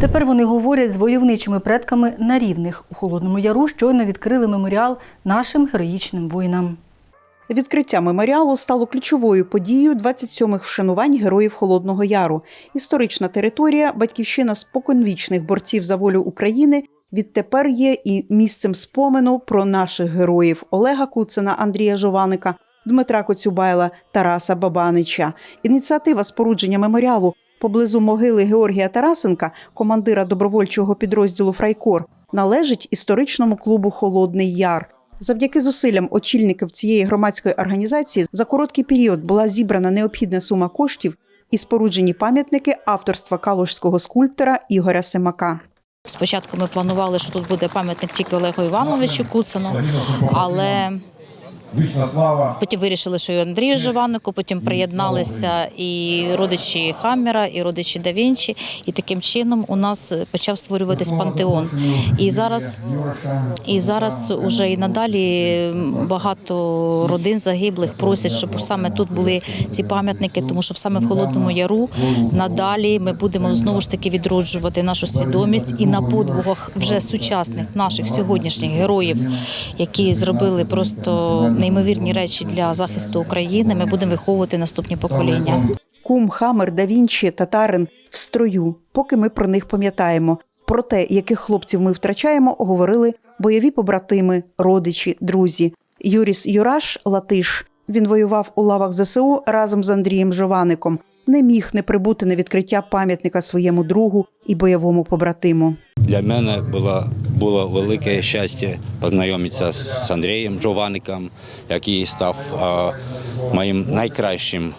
Тепер вони говорять з войовничими предками на рівних. У Холодному Яру щойно відкрили меморіал нашим героїчним воїнам. Відкриття меморіалу стало ключовою подією 27-х вшанувань героїв Холодного Яру. Історична територія, батьківщина споконвічних борців за волю України, відтепер є і місцем спомену про наших героїв Олега Куцина, Андрія Жованика, Дмитра Коцюбайла, Тараса Бабанича. Ініціатива спорудження меморіалу поблизу могили Георгія Тарасенка, командира добровольчого підрозділу Фрайкор, належить історичному клубу Холодний Яр. Завдяки зусиллям очільників цієї громадської організації за короткий період була зібрана необхідна сума коштів і споруджені пам'ятники авторства калужського скульптора Ігоря Семака. Спочатку ми планували, що тут буде пам'ятник тільки Олегу Івановичу Куцину, але Вічна слава. потім вирішили, що і Андрію Жованику, потім приєдналися і родичі Хаммера, і родичі Да Вінчі. І таким чином у нас почав створюватись пантеон. І зараз і зараз уже і надалі багато родин загиблих просять, щоб саме тут були ці пам'ятники, тому що саме в Холодному Яру надалі ми будемо знову ж таки відроджувати нашу свідомість і на подвигах вже сучасних наших сьогоднішніх героїв, які зробили просто неймовірні речі для захисту України. Ми будемо виховувати наступні покоління. Кум, Хамер, Да Вінчі, Татарин в строю, поки ми про них пам'ятаємо. Про те, яких хлопців ми втрачаємо, говорили бойові побратими, родичі, друзі. Юріс Юраш Латиш. Він воював у лавах ЗСУ разом з Андрієм Жоваником. Не міг не прибути на відкриття пам'ятника своєму другу і бойовому побратиму. Для мене було, було велике щастя познайомитися з Андрієм Жоваником, який став а, моїм найкращим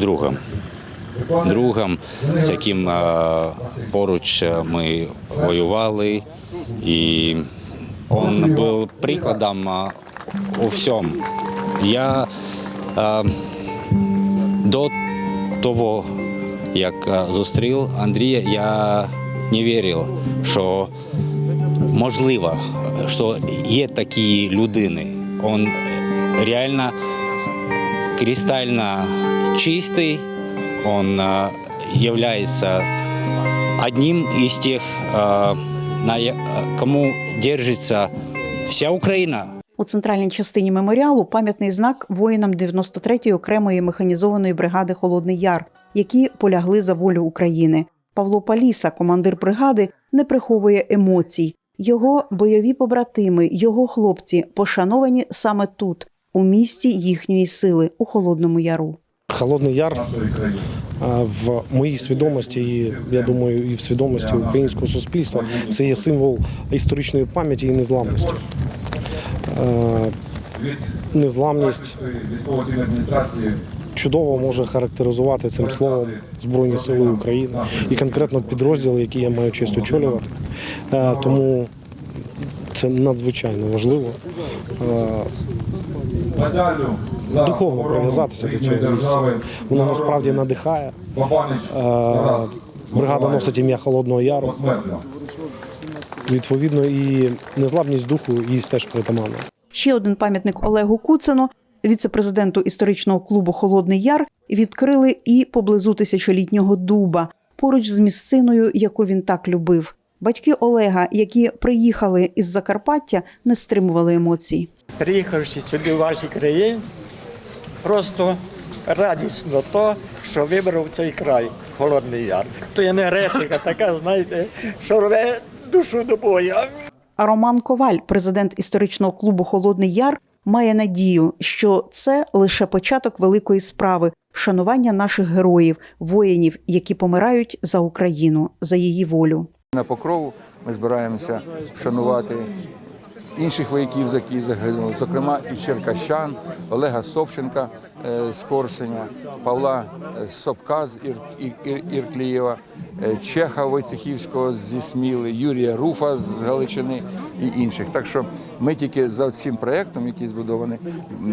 другом. Другом, з яким а, поруч ми воювали, і він був прикладом а, у всьому. Я а, до того, як а, зустрів Андрія, я не вірив, що можливо, що є такі людини. Він реально кристально чистий, він а, являється одним із тих, на кому держиться вся Україна. У центральній частині меморіалу пам'ятний знак воїнам 93-ї окремої механізованої бригади Холодний Яр, які полягли за волю України. Павло Паліса, командир бригади, не приховує емоцій. Його бойові побратими, його хлопці пошановані саме тут, у місті їхньої сили, у Холодному Яру. Холодний Яр в моїй свідомості, і я думаю, і в свідомості українського суспільства це є символ історичної пам'яті і незламності. Е, Незламність чудово може характеризувати цим словом Збройні Сили України і конкретно підрозділи, які я маю честь очолювати. Е, Тому це надзвичайно важливо. Е, Духовно прив'язатися до цього місця. Воно насправді надихає. Бригада носить ім'я Холодного Яру. Відповідно, і незламність духу їй теж притаманна. Ще один пам'ятник Олегу Куцину, віце-президенту історичного клубу Холодний Яр, відкрили і поблизу тисячолітнього дуба, поруч з місциною, яку він так любив. Батьки Олега, які приїхали із Закарпаття, не стримували емоцій. приїхавши сюди в ваші країни, просто радісно то, що вибрав цей край, Холодний Яр. То енергетика така, знаєте, що рве душу до боя. А Роман Коваль, президент історичного клубу Холодний Яр, має надію, що це лише початок великої справи вшанування наших героїв, воїнів, які помирають за Україну, за її волю. На покрову ми збираємося вшанувати інших вояків, які загинули, зокрема і Черкащан, Олега Собченка е, з Корсеня, Павла е, Собка з Ір, Ір- Ір- Ірклієва, е, Чеха Войцехівського зі Сміли, Юрія Руфа з Галичини і інших. Так що ми тільки за цим проєктом, який збудований,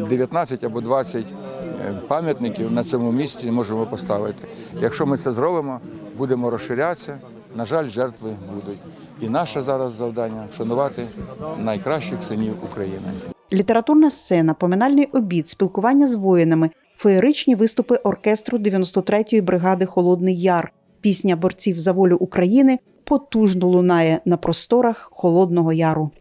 19 або 20 е, пам'ятників на цьому місці можемо поставити. Якщо ми це зробимо, будемо розширятися. На жаль, жертви будуть. І наше зараз завдання вшанувати найкращих синів України. Літературна сцена, поминальний обід, спілкування з воїнами, феєричні виступи оркестру 93-ї бригади Холодний Яр, пісня борців за волю України потужно лунає на просторах Холодного Яру.